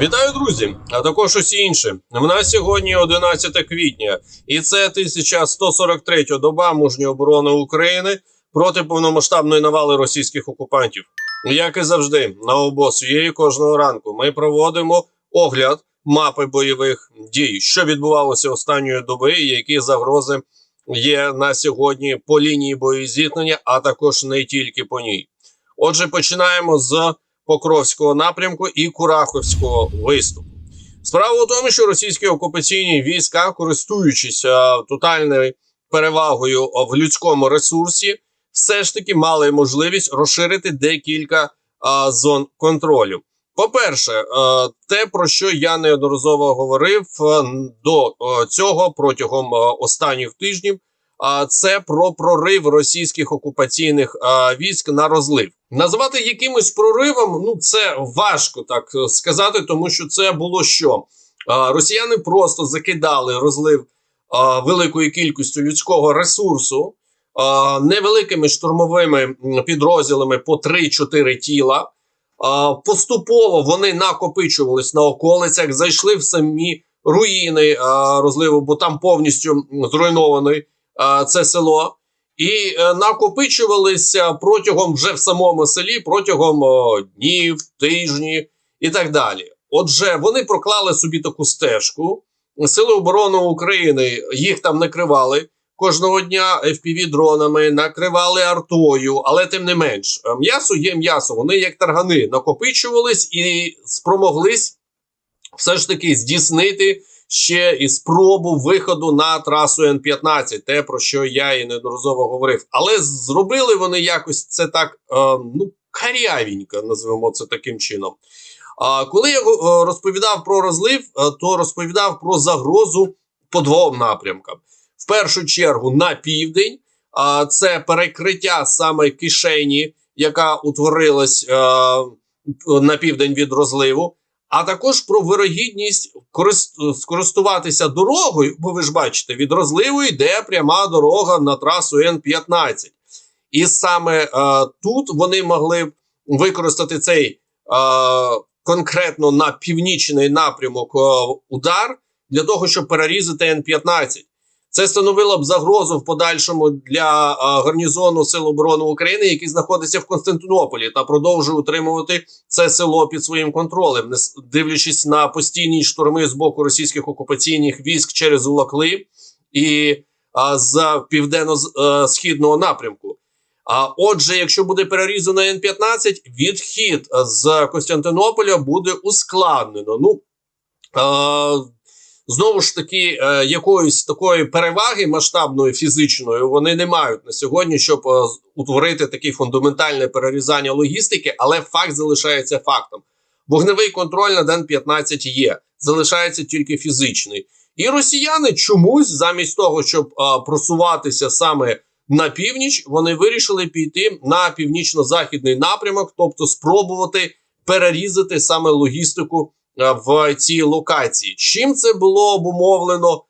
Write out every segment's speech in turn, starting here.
Вітаю, друзі! А також усі інші. В нас сьогодні 11 квітня, і це 1143 доба мужньої оборони України проти повномасштабної навали російських окупантів. Як і завжди, на обосвії кожного ранку ми проводимо огляд мапи бойових дій, що відбувалося останньої доби, і які загрози є на сьогодні по лінії боєзіткнення, а також не тільки по ній. Отже, починаємо з Покровського напрямку і Кураховського виступу. Справа у тому, що російські окупаційні війська, користуючись е, тотальною перевагою в людському ресурсі, все ж таки мали можливість розширити декілька е, зон контролю. По-перше, е, те, про що я неодноразово говорив е, до е, цього протягом е, останніх тижнів, це про прорив російських окупаційних військ на розлив. Назвати якимось проривом, ну це важко так е, сказати, тому що це було що росіяни просто закидали розлив великою кількістю людського ресурсу невеликими штурмовими підрозділами по 3-4 тіла. Поступово вони накопичувались на околицях, зайшли в самі руїни розливу, бо там повністю зруйнований це село, і е, накопичувалися протягом вже в самому селі протягом днів, тижнів і так далі. Отже, вони проклали собі таку стежку. Сили оборони України їх там накривали кожного дня fpv дронами, накривали артою, але тим не менш, е, м'ясо є м'ясо. Вони як таргани накопичувались і спромоглись все ж таки здійснити ще і спробу виходу на трасу Н-15, те про що я і неодноразово говорив. Але зробили вони якось це так е, ну карявенько, назвемо це таким чином. А коли я е, розповідав про розлив, е, то розповідав про загрозу по двом напрямкам. В першу чергу на південь, а це перекриття саме кишені, яка утворилась е, на південь від розливу а також про вирогідність скористуватися дорогою, бо ви ж бачите, від розливу йде пряма дорога на трасу Н-15. І саме е, тут вони могли б використати цей е, конкретно на північний напрямок е, удар для того, щоб перерізати Н-15. Це становило б загрозу в подальшому для гарнізону Сил оборони України, який знаходиться в Константинополі, та продовжує утримувати це село під своїм контролем, не дивлячись на постійні штурми з боку російських окупаційних військ через Улакли і з південно-східного напрямку. А отже, якщо буде перерізано Н-15, відхід з Костянтинополя буде ускладнено. Ну знову ж таки, е, якоїсь такої переваги масштабної фізичної вони не мають на сьогодні, щоб е, утворити таке фундаментальне перерізання логістики, але факт залишається фактом. Вогневий контроль над Н-15 є, залишається тільки фізичний. І росіяни чомусь, замість того, щоб е, просуватися саме на північ, вони вирішили піти на північно-західний напрямок, тобто спробувати перерізати саме логістику в цій локації. Чим це було обумовлено?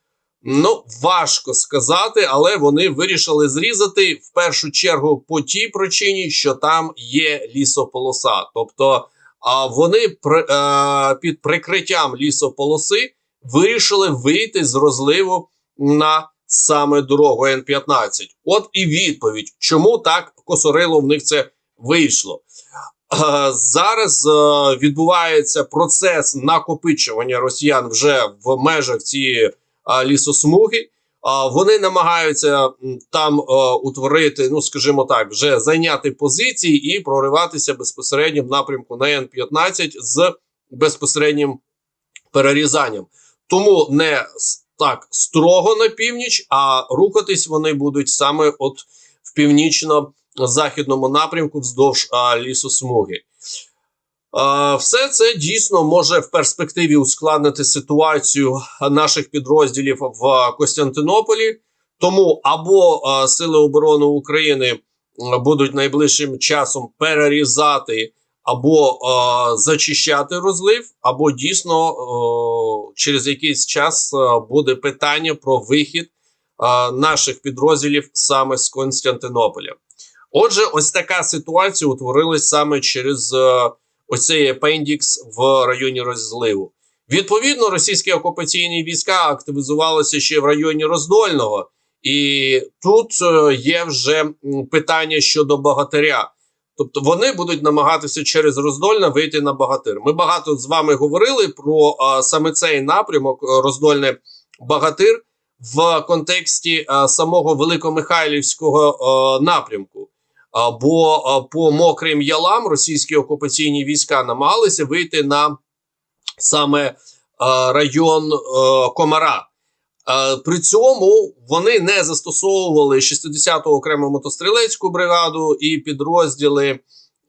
Ну, важко сказати, але вони вирішили зрізати в першу чергу по тій причині, що там є лісополоса. Тобто вони е, під прикриттям лісополоси вирішили вийти з розливу на саме дорогу Н-15. От і відповідь, чому так косорило в них це вийшло. Е, Зараз е, відбувається процес накопичування росіян вже в межах цієї е, лісосмуги. Вони намагаються там утворити, ну скажімо так, вже зайняти позиції і прориватися безпосередньо в напрямку на Н-15 з безпосереднім перерізанням. Тому не так строго на північ, а рухатись вони будуть саме от в північно-західному напрямку вздовж лісосмуги. Все це дійсно може в перспективі ускладнити ситуацію наших підрозділів в Костянтинополі. Тому або Сили оборони України будуть найближчим часом перерізати або зачищати розлив, або дійсно через якийсь час буде питання про вихід наших підрозділів саме з Константинополя. Отже, ось така ситуація утворилась саме через е, ось апендікс в районі розливу. Відповідно, російські окупаційні війська активізувалися ще в районі Роздольного, і тут е, є вже питання щодо богатиря. Тобто вони будуть намагатися через Роздольне вийти на богатир. Ми багато з вами говорили про а, саме цей напрямок е, Роздольне Багатир в контексті а, самого Великомихайлівського а, напрямку. Бо по мокрим ялам російські окупаційні війська намагалися вийти на саме район Комара. Е, При цьому вони не застосовували 60-ту окрему мотострілецьку бригаду і підрозділи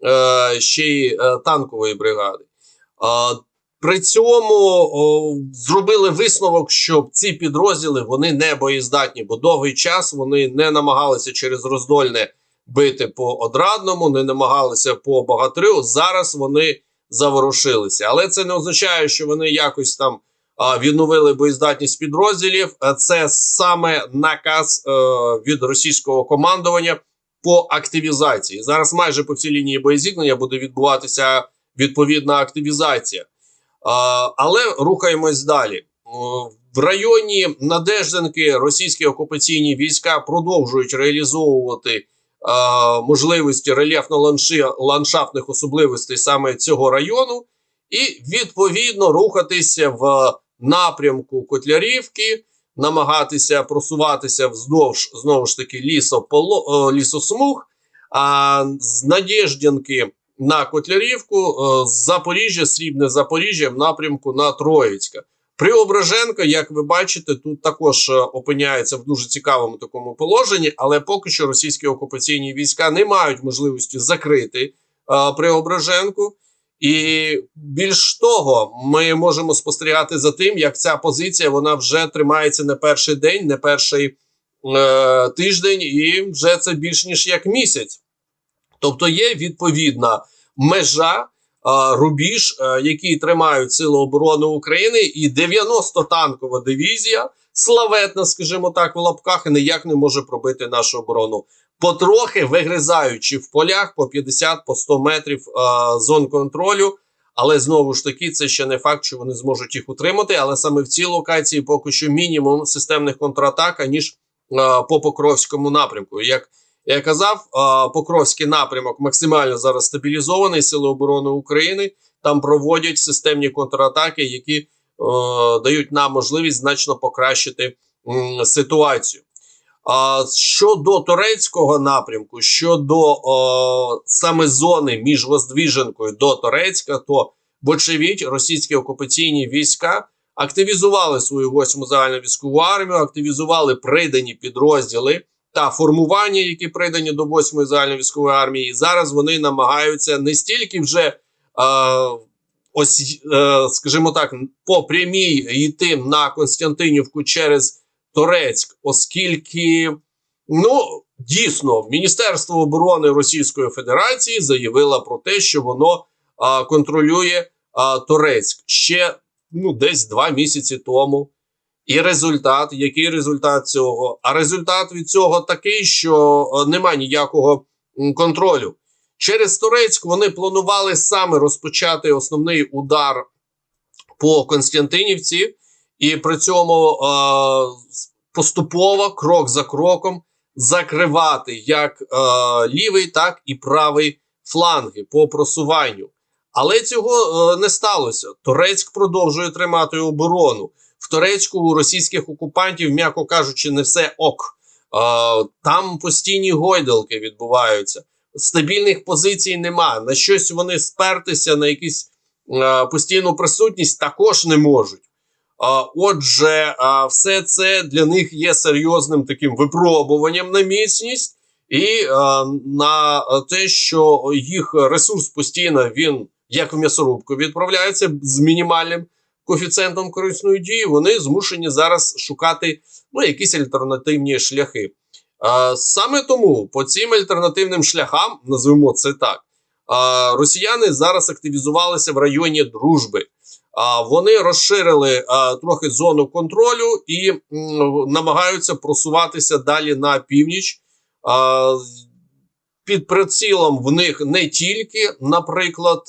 е, ще й е, танкової бригади. Е, При цьому зробили висновок, що ці підрозділи вони не боєздатні, бо довгий час вони не намагалися через роздольне бити по одрадному, не намагалися по богатирю. Зараз вони заворушилися, але це не означає, що вони якось там відновили боєздатність підрозділів. Це саме наказ е, від російського командування по активізації. Зараз майже по всій лінії боєзіткнення буде відбуватися відповідна активізація. Але рухаємось далі. В районі Надежденки російські окупаційні війська продовжують реалізовувати можливості рельєфно-ландшафтних особливостей саме цього району, і відповідно рухатися в напрямку Котлярівки, намагатися просуватися вздовж знову ж таки лісополо, е, лісосмуг, а з Надєждянки на Котлярівку, е, з Запоріжжя, Срібне Запоріжжя в напрямку на Троїцька. Преображенка, як ви бачите, тут також е, опиняється в дуже цікавому такому положенні, але поки що російські окупаційні війська не мають можливості закрити е, Преображенку. І більш того, ми можемо спостерігати за тим, як ця позиція вона вже тримається не перший день, не перший е, тиждень, і вже це більш ніж як місяць. Тобто є відповідна межа, рубіж, е, який тримають Сили оборони України, і 90-танкова дивізія, славетна, скажімо так, в лапках, ніяк не може пробити нашу оборону. Потрохи вигризаючи в полях по 50 по 100 метрів е, зон контролю. Але знову ж таки, це ще не факт, що вони зможуть їх утримати. Але саме в цій локації поки що мінімум системних контратак, аніж е, по Покровському напрямку. Як я казав, Покровський напрямок максимально зараз стабілізований. Сили оборони України там проводять системні контратаки, які е, дають нам можливість значно покращити ситуацію. А щодо турецького напрямку, щодо саме зони між Воздвіженкою до Торецька, то вочевидь російські окупаційні війська активізували свою восьму загальну військову армію, активізували придані підрозділи та формування, які придані до восьмої загальної військової армії. Зараз вони намагаються не стільки вже е, ось, е, скажімо так, по прямій йти на Константинівку через. Турецьк, оскільки ну дійсно Міністерство оборони Російської Федерації заявило про те, що воно а, контролює а, Турецьк ще ну десь два місяці тому. І результат, який результат цього? А результат від цього такий, що нема ніякого контролю. Через Турецьк вони планували саме розпочати основний удар по Константинівці. І при цьому е, поступово, крок за кроком, закривати як е, лівий, так і правий фланги по просуванню. Але цього е, не сталося. Турецьк продовжує тримати оборону. В Турецьку у російських окупантів, м'яко кажучи, не все ок. Там постійні гойдалки відбуваються. Стабільних позицій нема. На щось вони спертися, на якісь постійну присутність також не можуть. Отже, все це для них є серйозним таким випробуванням на міцність і на те, що їх ресурс постійно він як в м'ясорубку відправляється з мінімальним коефіцієнтом корисної дії. Вони змушені зараз шукати ну, якісь альтернативні шляхи. Саме тому по цим альтернативним шляхам, називаємо це так, росіяни зараз активізувалися в районі дружби. Вони розширили трохи зону контролю і намагаються просуватися далі на північ. Під прицілом в них не тільки, наприклад,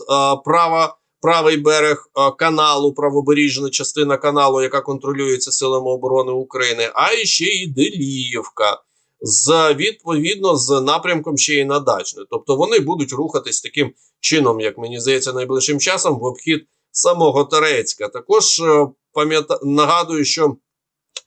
права. Правий берег е, каналу, правобережна частина каналу, яка контролюється силами оборони України, а ще й Деліївка, з відповідно з напрямком ще й на Дачне. Тобто вони будуть рухатись таким чином, як мені здається, найближчим часом в обхід самого Торецька. Також е, пам'ята нагадую, що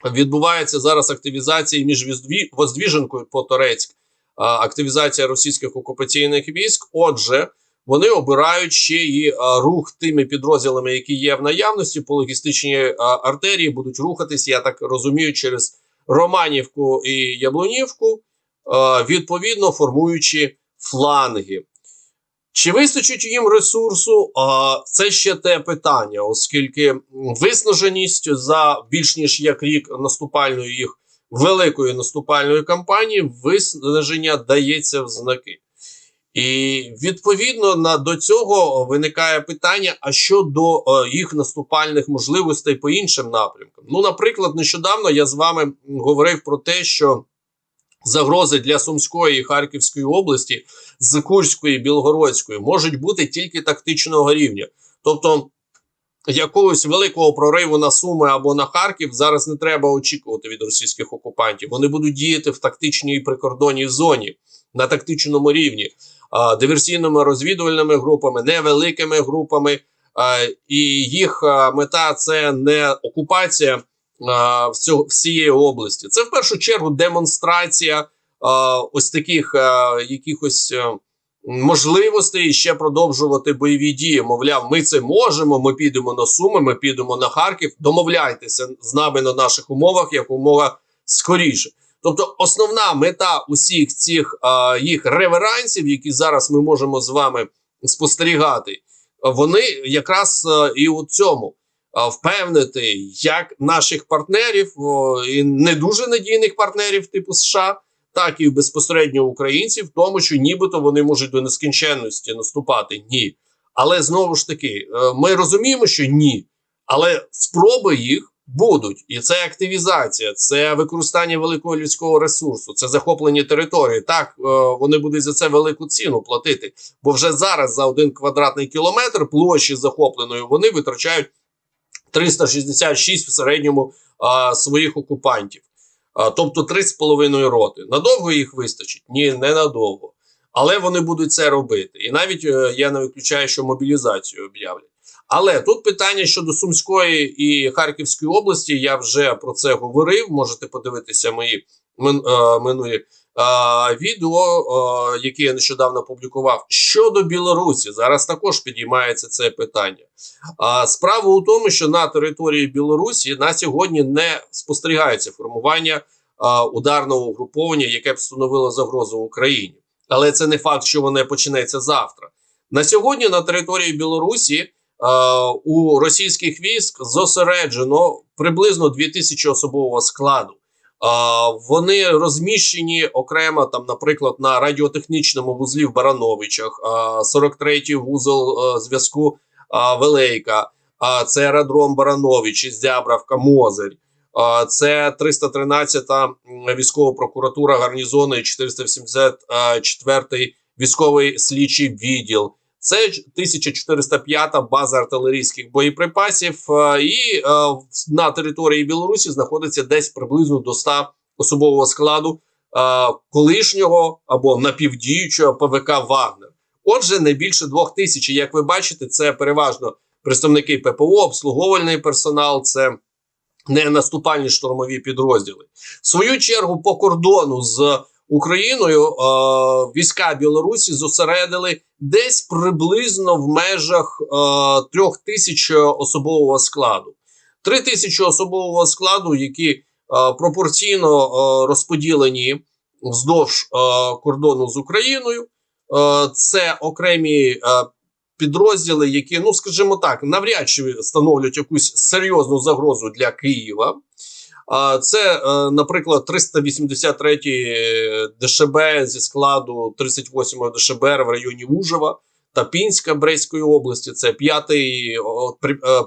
відбувається зараз активізація між Воздвіженкою по Торецьк, активізація російських окупаційних військ. Отже, вони обирають ще і рух тими підрозділами, які є в наявності по логістичній артерії, будуть рухатись, я так розумію, через Романівку і Яблунівку, відповідно формуючи фланги. Чи вистачить їм ресурсу? Це ще те питання, оскільки виснаженість за більш ніж як рік наступальної їх великої наступальної кампанії, виснаження дається в знаки. І відповідно на до цього виникає питання: а щодо е, їх наступальних можливостей по іншим напрямкам? Ну, наприклад, нещодавно я з вами говорив про те, що загрози для Сумської і Харківської області з Курської і Білгородської можуть бути тільки тактичного рівня. Тобто якогось великого прориву на Суми або на Харків зараз не треба очікувати від російських окупантів. Вони будуть діяти в тактичній прикордонній зоні на тактичному рівні, диверсійними розвідувальними групами, невеликими групами. І їх мета це не окупація всієї області. Це в першу чергу демонстрація ось таких якихось. а, можливостей ще продовжувати бойові дії. Мовляв, ми це можемо. Ми підемо на Суми, ми підемо на Харків. Домовляйтеся з нами на наших умовах, як умова скоріше. Тобто, основна мета усіх цих а, їх реверансів, які зараз ми можемо з вами спостерігати, вони якраз а, і у цьому а, впевнити як наших партнерів, о, і не дуже надійних партнерів, типу США так і безпосередньо українців, в тому, що нібито вони можуть до нескінченності наступати. Ні. Але знову ж таки, е, ми розуміємо, що ні. Але спроби їх будуть, і це активізація, це використання великого людського ресурсу, це захоплення території. Так е, вони будуть за це велику ціну платити. Бо вже зараз за один квадратний кілометр площі захопленої вони витрачають 366 в середньому а, своїх окупантів. А, тобто 3,5 роти. Надовго їх вистачить? Ні, не надовго. Але вони будуть це робити. І навіть е, я не виключаю, що мобілізацію об'являть. Але тут питання щодо Сумської і Харківської області. Я вже про це говорив. Можете подивитися мої е, минулі е, відео, е, які я нещодавно публікував. Щодо Білорусі, зараз також підіймається це питання. Справа у тому, що на території Білорусі на сьогодні не спостерігається формування ударного угруповання, яке б становило загрозу Україні. Але це не факт, що воно почнеться завтра. На сьогодні на території Білорусі у російських військ зосереджено приблизно 2000 особового складу. Вони розміщені окремо, там, наприклад, на радіотехнічному вузлі в Барановичах, 43-й вузол зв'язку Велейка, це аеродром Баранович, Іздябравка, Мозирь. А, Це 313-та військова прокуратура гарнізону і 474-й військовий слідчий відділ. Це 1405-та база артилерійських боєприпасів, і е, на території Білорусі знаходиться десь приблизно до 100 особового складу колишнього або напівдіючого ПВК Вагнер. Отже, не більше двох тисяч. Як ви бачите, це переважно представники ППО, обслуговувальний персонал, це не наступальні штурмові підрозділи. В свою чергу по кордону з Україною е, війська Білорусі зосередили десь приблизно в межах е, трьох тисяч особового складу. Три тисячі особового складу, які е, пропорційно е, розподілені вздовж е, кордону з Україною. Е, це окремі е, підрозділи, які, ну скажімо так, навряд чи становлять якусь серйозну загрозу для Києва. Це, е, наприклад, 383 ДШБ зі складу 38 ДШБР в районі Ужева та Пінська Брейської області. Це п'ятий е,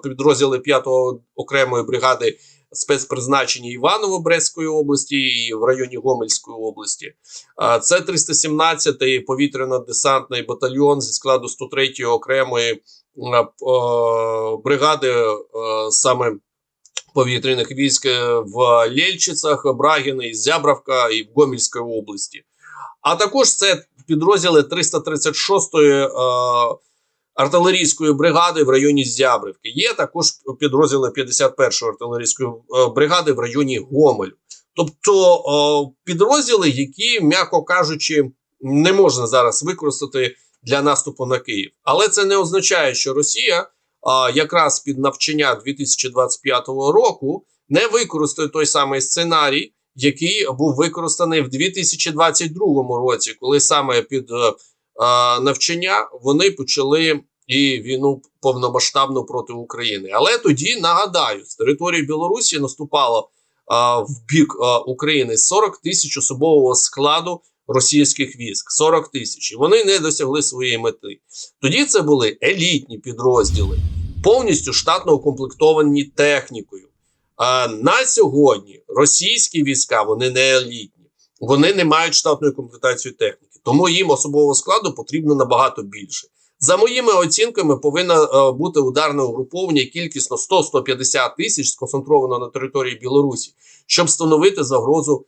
підрозділи 5-го окремої бригади спецпризначення Іваново-Брестської області і в районі Гомельської області. Це 317-й повітряно-десантний батальйон зі складу 103-ї окремої е, е, бригади е, саме повітряних військ е, в Лєльчицях, Брагіни, Зябравка і в Гомельській області. А також це підрозділи 336-ї е, артилерійської бригади в районі Зябривки. Є також підрозділи 51-ї артилерійської е, бригади в районі Гомелю. Тобто е, підрозділи, які, м'яко кажучи, не можна зараз використати для наступу на Київ. Але це не означає, що Росія якраз під навчання 2025 року не використає той самий сценарій, який був використаний в 2022 році, коли саме під е, е, навчання вони почали і війну повномасштабну проти України. Але тоді нагадаю, з території Білорусі наступало в бік України 40 тисяч особового складу російських військ. 40 тисяч. І вони не досягли своєї мети. Тоді це були елітні підрозділи, повністю штатно укомплектовані технікою. А на сьогодні російські війська вони не елітні, вони не мають штатної комплектації техніки, тому їм особового складу потрібно набагато більше. За моїми оцінками, повинно е, бути ударне угруповання кількісно 100-150 тисяч сконцентровано на території Білорусі, щоб становити загрозу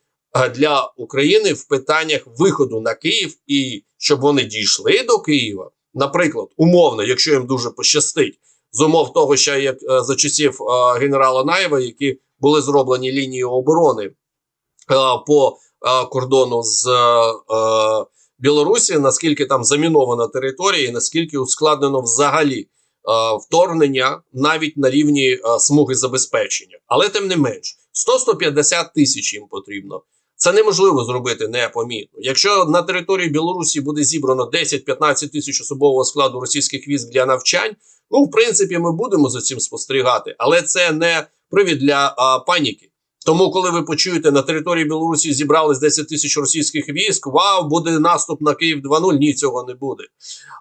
для України в питаннях виходу на Київ і щоб вони дійшли до Києва. Наприклад, умовно, якщо їм дуже пощастить, з умов того, що як е, за часів е, генерала Наєва, які були зроблені лінії оборони е, по е, кордону з е, Білорусі, наскільки там замінована територія, і наскільки ускладнено взагалі е, вторгнення навіть на рівні е, смуги забезпечення. Але тим не менш, 100-150 тисяч їм потрібно. Це неможливо зробити непомітно. Якщо на території Білорусі буде зібрано 10-15 тисяч особового складу російських військ для навчань, ну в принципі, ми будемо за цим спостерігати, але це не привід для а, паніки. Тому, коли ви почуєте на території Білорусі зібрались 10 тисяч російських військ, вау, буде наступ на Київ 2.0, ні, цього не буде.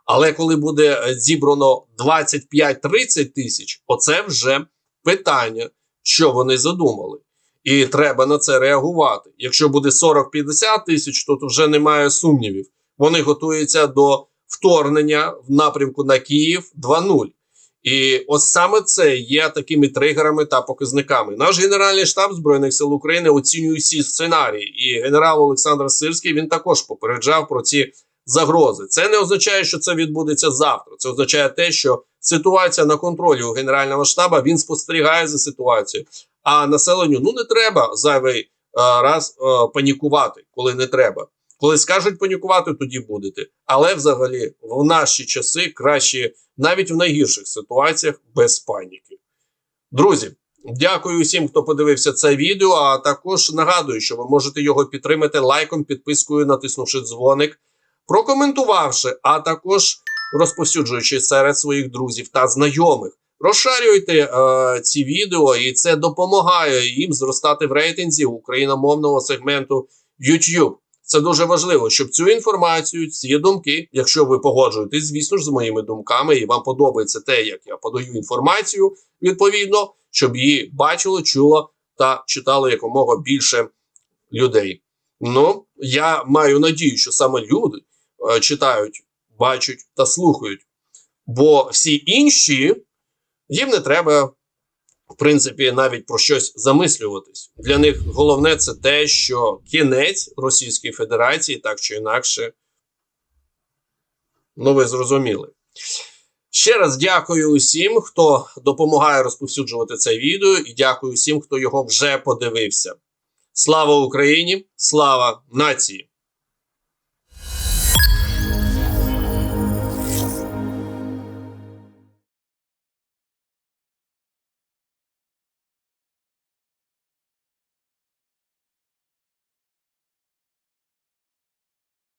Але коли буде е, зібрано 25-30 тисяч, оце вже питання, що вони задумали. І треба на це реагувати. Якщо буде 40-50 тисяч, то вже немає сумнівів. Вони готуються до вторгнення в напрямку на Київ 2.0. І ось саме це є такими тригерами та показниками. Наш генеральний штаб збройних сил України оцінює всі сценарії, і генерал Олександр Сирський він також попереджав про ці загрози. Це не означає, що це відбудеться завтра. Це означає те, що ситуація на контролі у генерального штабу він спостерігає за ситуацією. А населенню ну не треба зайвий е, раз е, панікувати, коли не треба. Коли скажуть панікувати, тоді будете. Але взагалі в наші часи краще навіть в найгірших ситуаціях без паніки. Друзі, дякую усім, хто подивився це відео. А також нагадую, що ви можете його підтримати лайком, підпискою, натиснувши дзвоник, прокоментувавши, а також розповсюджуючи серед своїх друзів та знайомих. Розшарюйте е, ці відео, і це допомагає їм зростати в рейтинзі україномовного сегменту YouTube. Це дуже важливо, щоб цю інформацію, ці думки, якщо ви погоджуєтесь, звісно ж, з моїми думками, і вам подобається те, як я подаю інформацію, відповідно, щоб її бачило, чуло та читало якомога більше людей. Ну, я маю надію, що саме люди е, читають, бачать та слухають. Бо всі інші їм не треба, в принципі, навіть про щось замислюватись. Для них головне це те, що кінець Російської Федерації, так чи інакше, ну ви зрозуміли. Ще раз дякую усім, хто допомагає розповсюджувати це відео, і дякую усім, хто його вже подивився. Слава Україні! Слава нації!